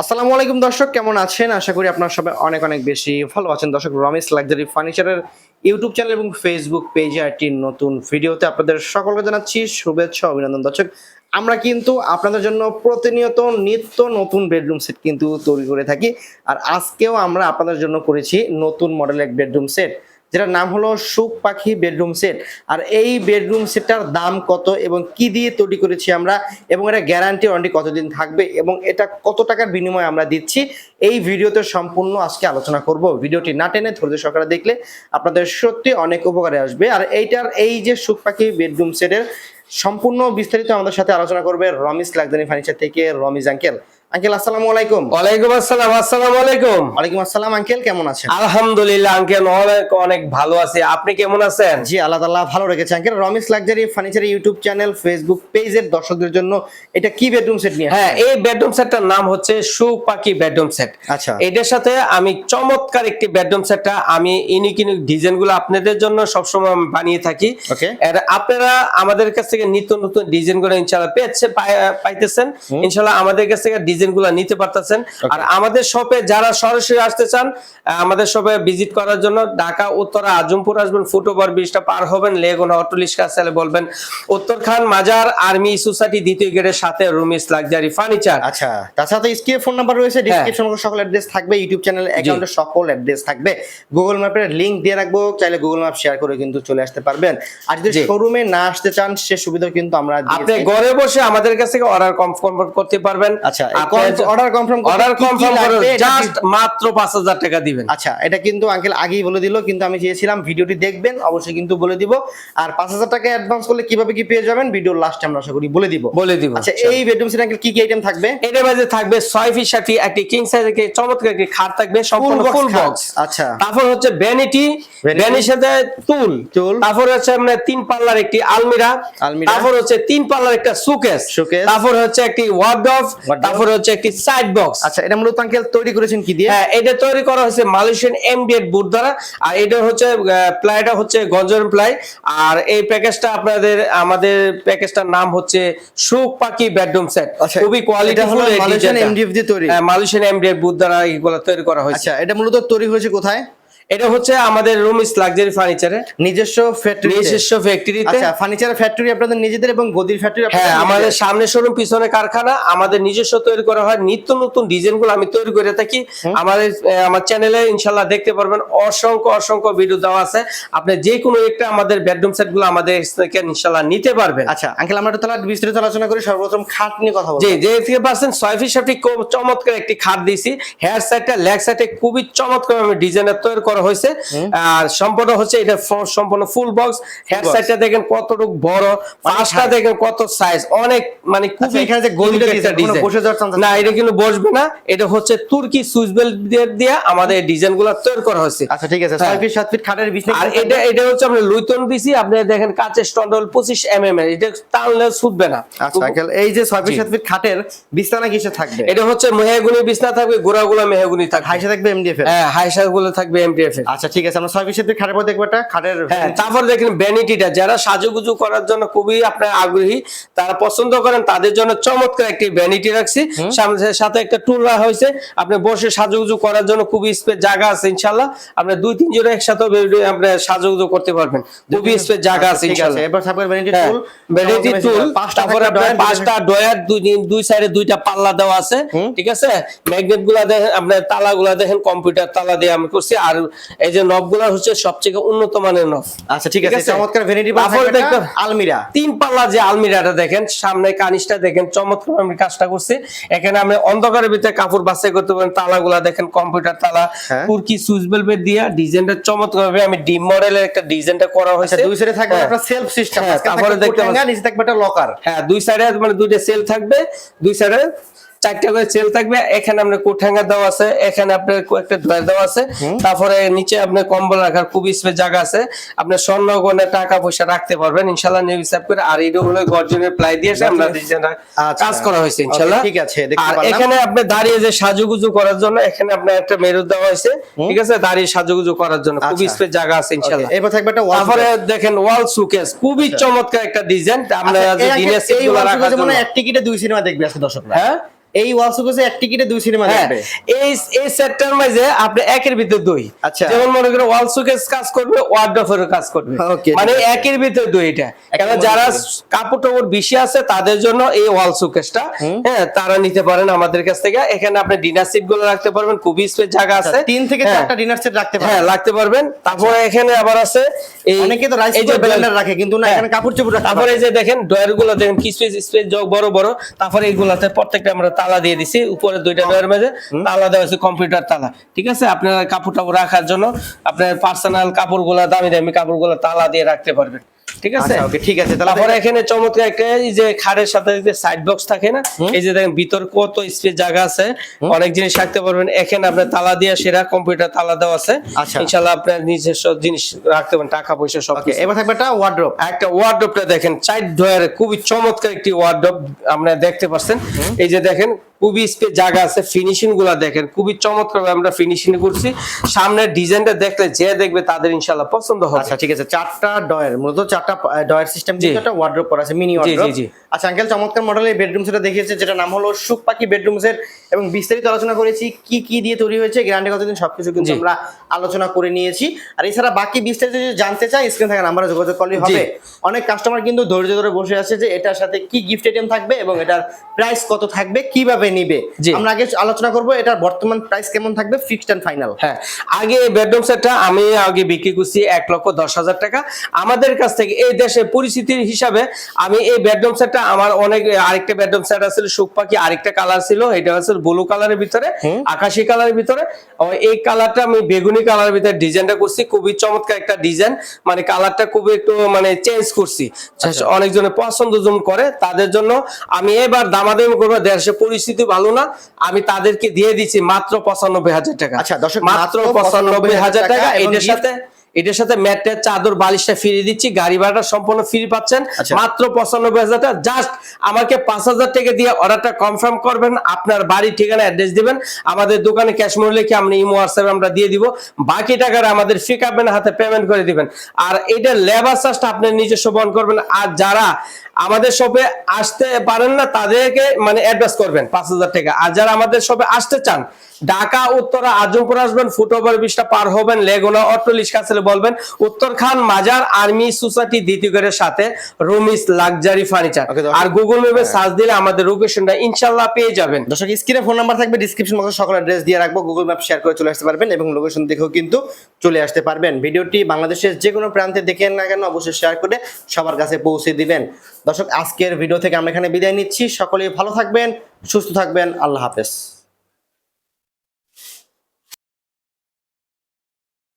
আসসালামু আলাইকুম দর্শক, কেমন আছেন? আশা করি আপনারা সবাই অনেক অনেক বেশি ভালো আছেন। দর্শক, রমেশ লাক্সারি ফার্নিচারের ইউটিউব চ্যানেল এবং ফেসবুক পেজে একটি নতুন ভিডিওতে আপনাদের সকলকে জানাচ্ছি শুভেচ্ছা, অভিনন্দন। দর্শক, আমরা কিন্তু আপনাদের জন্য প্রতিনিয়ত নিত্য নতুন বেডরুম সেট কিন্তু তৈরি করে থাকি। আর আজকেও আমরা আপনাদের জন্য করেছি নতুন মডেলের বেডরুম সেট যেটার নাম হলো সুখ পাখি বেডরুম সেট। আর এই বেডরুম সেটটার দাম কত এবং কি দিয়ে তৈরি করেছি আমরা এবং এটা গ্যারান্টি ওয়ারেন্টি কতদিন থাকবে এবং এটা কত টাকার বিনিময়ে আমরা দিচ্ছি, এই ভিডিওতে সম্পূর্ণ আজকে আলোচনা করব। ভিডিওটি না টেনে ধৈর্য সহকারে দেখলে আপনাদের সত্যি অনেক উপকারে আসবে। আর এইটার এই যে সুখ পাখি বেডরুম সেটের সম্পূর্ণ বিস্তারিত আমাদের সাথে আলোচনা করবে রমিস লাকদানি ফার্নিচার থেকে রমিজ আঙ্কেল। আঙ্কেল আসসালামু আলাইকুম। ওয়ালাইকুম আসসালাম আসসালামু আলাইকুম। ওয়ালাইকুম আসসালাম আঙ্কেল কেমন আছেন? আলহামদুলিল্লাহ আঙ্কেল অনেক অনেক ভালো আছি। আপনি কেমন আছেন? জি আল্লাহ তাআলা ভালো রেখেছে uncle. Ramis luxury furniture YouTube channel Facebook পেজের দর্শকদের জন্য এটা কি বেডরুম সেট নিয়ে হ্যাঁ এই বেডরুম সেটটার নাম হচ্ছে সুখ পাখি বেডরুম সেট। আচ্ছা। এটার সাথে আমি চমৎকার একটি বেডরুম সেটটা আমি ইউনিক ইউনিক ডিজাইনগুলো আপনাদের জন্য সবসময় বানিয়ে থাকি। ওকে। আর আপনারা আমাদের কাছ থেকে নিত্য নতুন ডিজাইনগুলো ইনশাল্লাহ পেয়েছে পাইতেছেন। ইনশাল্লাহ আমাদের কাছ থেকে ডিজাইনগুলো নিতে পারতেছেন। আর আমাদের শপে যারা সরাসরি আসতে চান আমাদের শপে ভিজিট করার জন্য ঢাকা উত্তরা আজমপুর আসবেন ফুটওভার ব্রিজটা পার হবেন লেগুনা অটোলিস্কা আসলে বলবেন। উত্তরখান মাজার আর্মি সোসাইটি দ্বিতীয় গেটের সাথে রুমিস লাক্সারি ফার্নিচার আচ্ছা তাছাড়া তো স্ক্রিনে ফোন নাম্বার রয়েছে হ্যাঁ। ডিসক্রিপশন সকল অ্যাড্রেস থাকবে ইউটিউব চ্যানেল অ্যাকাউন্টের সকল অ্যাড্রেস থাকবে। গুগল ম্যাপের লিংক দিয়ে রাখব চাইলে গুগল ম্যাপ শেয়ার করে কিন্তু চলে আসতে পারবেন। আর যদি। শোরুমে না আসতে চান সে সুবিধা কিন্তু আমরা আপনি ঘরে বসে আমাদের কাছ থেকে অর্ডার কনফার্ম করতে পারবেন। আচ্ছা অর্ডার কনফার্ম অর্ডার কনফার্ম করে জাস্ট মাত্র পাঁচ হাজার টাকা দিবেন আচ্ছা এটা কিন্তু আঙ্কেল আগেই বলে দিল কিন্তু আমি চেয়েছিলাম ভিডিওটি দেখবেন অবশ্যই কিন্তু বলে দিব আর পাঁচ হাজার টাকা অ্যাডভান্স করলে কীভাবে কি পেয়ে যাবেন ভিডিওর লাস্টে আমরা আশা করি বলে দিব বলে দিব আচ্ছা এই বেডরুম সেট আঙ্কেল কি কি আইটেম থাকবে এটার মাঝে থাকবে ছয় ফিট সাথে একটি কিং সাইজের চমৎকার একটি খাট থাকবে সম্পূর্ণ ফুল বক্স আচ্ছা। তারপর হচ্ছে ভ্যানিটি Vanity। ভ্যানির সাথে টুল টুল। তারপর হচ্ছে আমরা তিন পাল্লার একটি আলমিরা আলমিরা। তারপর হচ্ছে তিন পাল্লার একটা সুকেস। তারপর হচ্ছে একটি ওয়ার্ডরোব। তারপর হচ্ছে একটি সাইড বক্স আচ্ছা এটা মূলত আঙ্কেল তৈরি করেছেন কি দিয়ে? হ্যাঁ এটা তৈরি করা হয়েছে মালয়েশিয়ান এমবিএড বুট দ্বারা। আর এটা হচ্ছে প্লাইটা হচ্ছে গঞ্জন প্লাই। আর এই প্যাকেজটা আপনাদের আমাদের প্যাকেজটার নাম হচ্ছে সুখ পাখি বেডরুম সেট আচ্ছা, খুবই কোয়ালিটি হলো মালয়েশিয়ান এমডিএফ দিয়ে তৈরি? হ্যাঁ মালয়েশিয়ান এমবিএড বুট দ্বারা এগুলো তৈরি করা হয়েছে। আচ্ছা এটা মূলত তৈরি হয়েছে কোথায়? এটা হচ্ছে আমাদের রুমিস লাক্সারি ফার্নিচারে নিজস্ব ফ্যাক্টরি নিজস্ব ফ্যাক্টরিতে আচ্ছা ফার্নিচার ফ্যাক্টরি আপনাদের নিজেদের এবং গদির ফ্যাক্টরি হ্যাঁ আমাদের সামনে শোরুম পিছনে কারখানা আমাদের নিজস্ব তৈরি করা হয়। নিত্য নতুন ডিজাইনগুলো আমি তৈরি করে থাকি। আমাদের আমার চ্যানেলে ইনশাল্লাহ দেখতে পারবেন। অসংখ্য অসংখ্য ভিডিও দেওয়া আছে। আপনি যে কোনো একটা আমাদের বেডরুম সেটগুলো আমাদের থেকে ইনশাল্লাহ নিতে পারবেন। আচ্ছা আঙ্কেল আমরা একটু তাহলে বিস্তারিত আলোচনা করি। সর্বপ্রথম খাট নিয়ে কথা বলব। জি যে থেকে পাচ্ছেন ছয় ফিট সাপটি খুব চমৎকার একটি খাট দিয়েছি। হেয়ার সাইডটা লেগ সাইডে খুবই চমৎকার আমি ডিজাইনের তৈরি করা হয়েছে। আর সম্পূর্ণ হচ্ছে এটা সম্পূর্ণ ফুল বক্স box। সাইডটা দেখেন কতটুকু বড় পাঁচটা দেখেন কত সাইজ অনেক মানে আচ্ছা, খুবই এখানে যে কোনো design। বসে যাওয়ার না? এটা কিন্তু বসবে না। এটা হচ্ছে তুর্কি সুইচ বেল্ট দিয়ে আমাদের ডিজাইনগুলো তৈরি করা হয়েছে। আচ্ছা ঠিক আছে। হ্যাঁ। ছয় ফিট সাত ফিট খাটের বিছনা আর এটা এটা হচ্ছে আমরা লুইতন দিছি আপনি দেখেন কাচের স্টন্ডল পঁচিশ এম এম এর। এটা টানলে ছুটবে না। আচ্ছা আঙ্কেল এই যে ছয় ফিট সাত ফিট খাটের বিছানা কিসে থাকবে? এটা হচ্ছে মেহগুনি বিছনা থাকবে গোড়াগুলো মেহগুনি থাকবে। হাইসে থাকবে এমডিএফ হ্যাঁ হাইসারগুলো থাকবে এমডিএফ আচ্ছা ঠিক আছে আমরা খাটের পর দেখব একটা খাটের হ্যাঁ তারপর দেখেন ভ্যানিটিটা যারা সাজুগুজু করার জন্য খুবই আপনার আগ্রহী তারা পছন্দ করেন তাদের জন্য চমৎকার একটি ভ্যানিটি রাখছি। সামনে সাথে একটা টুল রাখা হয়েছে। আপনি বসে সাজুগুজু করার জন্য খুবই স্পেস জায়গা আছে ইনশাল্লাহ আপনি দুই তিন জন একসাথে আপনি সাজুগুজু করতে পারবেন। খুবই স্পেস জায়গা আছে আচ্ছা, এবার ভ্যানিটি টুল ভ্যানিটি টুল তারপরে আপনার পাঁচটা ডয়ার দুই দুই সাইডে দুইটা পাল্লা দেওয়া আছে ঠিক আছে? ম্যাগনেটগুলা দেখেন আপনার তালা গুলা দেখেন কম্পিউটার তালা দিয়ে আমি করছি। আর এই যে নবগুলা হচ্ছে সবচেয়ে উন্নত মানের নব আচ্ছা ঠিক আছে? চমৎকার ভ্যানিটি আলমিরা। তিন পাল্লা যে আলমিরাটা দেখেন সামনে কানিসটা দেখেন চমৎকার আমি কাজটা করছি। এখানে আমি অন্ধকারের ভিতরে কাপড় বাছাই করতে পারেন তালাগুলা দেখেন কম্পিউটার তালা হ্যাঁ। তুর্কি সুইচ বেলভেট দিয়া ডিজাইনটা চমৎকার ভাবে আমি ডিম মডেলের একটা ডিজাইনটা করা আচ্ছা হয়েছে দুই সাইডে থাকবে হ্যাঁ। আপনার সেলফ সিস্টেম হ্যাঁ, তারপরে দেখতে পাচ্ছেন- নিচে থাকবে একটা লকার হ্যাঁ দুই সাইডে মানে দুইটা সেল থাকবে দুই সাইডে চারটা করে সেল থাকবে এখানে আপনার কোঠাঙ্গা দেওয়া আছে এখানে আপনার একটা ড্রয়ার দেওয়া আছে তারপরে নিচে আপনার কম্বল রাখার খুব স্পেস জায়গা আছে আপনার স্বর্ণ গনে টাকা পয়সা রাখতে পারবেন ইনশাল্লাহ নিউ হিসাব করে আর এটা হলো গর্জনের প্লাই দিয়ে আমরা আচ্ছা। কাজ করা হয়েছে ইনশাল্লাহ ঠিক আছে, আর এখানে আপনি দাঁড়িয়ে যে সাজুগুজু করার জন্য এখানে আপনার একটা মেরুদ দেওয়া হয়েছে ঠিক আছে? দাঁড়িয়ে সাজুগুজু করার জন্য খুব আচ্ছা। স্পেস জায়গা আছে ইনশাল্লাহ এবার থাকবে একটা ওয়াল তারপরে দেখেন ওয়াল সুকেস খুবই চমৎকার একটা ডিজাইন আমরা আচ্ছা, যে আঙ্কেল, এই রাখার জন্য। এক টিকিটে দুই সিনেমা দেখবে আজকে দর্শকরা। হ্যাঁ? এই এক টিকিটে দুই সিনেমা হ্যাঁ। দেখবে। এই এই সেটটার মাঝে আপনি একের ভিতরে দুই। আচ্ছা। যেমন মনে ওয়ালসুকেস কাজ করবে কাজ করবে। মানে একের ভিতরে দুই এটা। কারণ যারা কাপড় টাপড় বেশি আছে তাদের জন্য এই ওয়ালসুকেসটা হ্যাঁ তারা নিতে পারেন আমাদের কাছ থেকে। এখানে আপনি ডিনার সিটগুলো রাখতে পারবেন খুবই স্পেস জায়গা আছে। আচ্ছা, তিন থেকে হ্যাঁ। চারটা ডিনার সেট রাখতে পারে হ্যাঁ রাখতে পারবেন। তারপরে এখানে আবার আছে এই অনেকে তো রাইস ব্লেন্ডার রাখে কিন্তু না হ্যাঁ। এখানে কাপড় চোপড় তারপরে এই যে দেখেন ডয়ারগুলো দেখেন কি স্পেস স্পেস বড় বড়। তারপরে এইগুলাতে প্রত্যেকটা আমরা তালা দিয়ে দিছি উপরে দুইটা ডোরের মাঝে তালা দেওয়া আছে কম্পিউটার তালা। ঠিক আছে? আপনার কাপড় টাপড় রাখার জন্য আপনার পার্সোনাল কাপড়গুলো দামি দামি কাপড়গুলো তালা দিয়ে রাখতে পারবেন। ঠিক আছে? আচ্ছা ওকে ঠিক আছে তাহলে এখানে চমৎকার একটা এই যে খাটের সাথে যে সাইড বক্স থাকে না এই যে দেখেন ভিতর কত স্পেস জায়গা আছে অনেক জিনিস রাখতে পারবেন। এখানে আপনার তালা দিয়ে সেরা কম্পিউটার তালা দেওয়া আছে। আচ্ছা। ইনশাল্লাহ আপনার নিজস্ব জিনিস রাখতে পারেন টাকা পয়সা সব এবার থাকবে একটা ওয়ার্ড্রোপ একটা ওয়ার্ডরোবটা দেখেন চার ডয়ারে খুবই চমৎকার একটি ওয়ার্ডরোব আপনারা দেখতে পাচ্ছেন। এই যে দেখেন খুবই স্পেস জায়গা আছে ফিনিশিংগুলা দেখেন খুবই চমৎকার আমরা ফিনিশিং করছি। সামনের ডিজাইনটা দেখলে যে দেখবে তাদের ইনশাল্লাহ পছন্দ হবে। আচ্ছা ঠিক আছে চারটা ডয়ার মূলত চারটা ডয়ার সিস্টেম দিয়ে একটা ওয়ার্ড্রোপ করা আছে মিনি জি, ওয়ার্ড্রোপ জি। আচ্ছা আঙ্কেল চমৎকার মডেলের বেডরুম সেটা দেখিয়েছে যেটা নাম হলো সুখ পাখি বেডরুম সেট এবং বিস্তারিত আলোচনা করেছি কি কি দিয়ে তৈরি হয়েছে গ্যারান্টি কতদিন সবকিছু কিন্তু আমরা আলোচনা করে নিয়েছি। আর এছাড়া বাকি বিস্তারিত যদি জানতে চাই স্ক্রিন থাকা নাম্বারে যোগাযোগ করলে হবে। অনেক কাস্টমার কিন্তু ধৈর্য ধরে বসে আছে যে এটার সাথে কি গিফট আইটেম থাকবে এবং এটার প্রাইস কত থাকবে কীভাবে নিবে। আমরা আগে আলোচনা করব এটার বর্তমান প্রাইস কেমন থাকবে ফিক্সড এন্ড ফাইনাল হ্যাঁ আগে বেডরুম সেটটা আমি আগে বিক্রি করছি এক লক্ষ দশ হাজার টাকা। আমাদের কাছ থেকে এই দেশের পরিস্থিতির হিসাবে আমি এই বেডরুম সেটটা আমার অনেক আরেকটা বেডরুম সেট আছে সুখ পাখি আরেকটা কালার ছিল এটা হচ্ছে ব্লু কালারের ভিতরে আকাশি কালারের ভিতরে। এই কালারটা আমি বেগুনি কালারের ভিতরে ডিজাইনটা করছি খুবই চমৎকার একটা ডিজাইন মানে কালারটা খুবই একটু মানে চেঞ্জ করছি। অনেকজনে পছন্দ জন করে তাদের জন্য আমি এবার দামাদামি করব দেশের পরিস্থিতি ভালো না আমি তাদেরকে দিয়ে দিচ্ছি মাত্র পঁচানব্বই হাজার টাকা। আচ্ছা, দর্শক, মাত্র পঁচানব্বই হাজার টাকা। এটার সাথে এটার সাথে ম্যাটের চাদর বালিশটা ফিরিয়ে দিচ্ছি গাড়ি ভাড়াটা সম্পূর্ণ ফ্রি পাচ্ছেন। আচ্ছা। মাত্র পঁচানব্বই হাজার টাকা। জাস্ট আমাকে পাঁচ হাজার টাকা দিয়ে অর্ডারটা কনফার্ম করবেন আপনার বাড়ির ঠিকানা অ্যাড্রেস দিবেন। আমাদের দোকানে ক্যাশ মূল্য লিখে আমরা ইমো হোয়াটসঅ্যাপ আমরা দিয়ে দিব। বাকি টাকাটা আমাদের ফিকাপেন হাতে পেমেন্ট করে দিবেন। আর এটা লেবার চার্জটা আপনি নিজস্ব বহন করবেন। আর যারা আমাদের শপে আসতে পারেন না তাদেরকে মানে অ্যাডভান্স করবেন পাঁচ হাজার টাকা। আর যারা আমাদের শপে আসতে চান ঢাকা উত্তরা আজমপুর আসবেন ফুট ওভার ব্রিজটা পার হবেন লেগুনা অট্টলিশ কাছে বলবেন উত্তর খান মাজার আর্মি সোসাইটি দ্বিতীয় গেটের সাথে রুমিস লাক্সারি ফার্নিচার। আর গুগল ম্যাপে সার্চ দিলে আমাদের লোকেশনটা ইনশাল্লাহ পেয়ে যাবেন। দর্শক স্ক্রিনে ফোন নাম্বার থাকবে ডিসক্রিপশন বক্সে সকল অ্যাড্রেস দিয়ে রাখব। গুগল ম্যাপ শেয়ার করে চলে আসতে পারবেন এবং লোকেশন দেখেও কিন্তু চলে আসতে পারবেন। ভিডিওটি বাংলাদেশের যে কোনো প্রান্তে দেখেন না কেন অবশ্যই শেয়ার করে সবার কাছে পৌঁছে দিবেন। দর্শক আজকের ভিডিও থেকে আমরা এখানে বিদায় নিচ্ছি। সকলেই ভালো থাকবেন সুস্থ থাকবেন। আল্লাহ হাফেজ।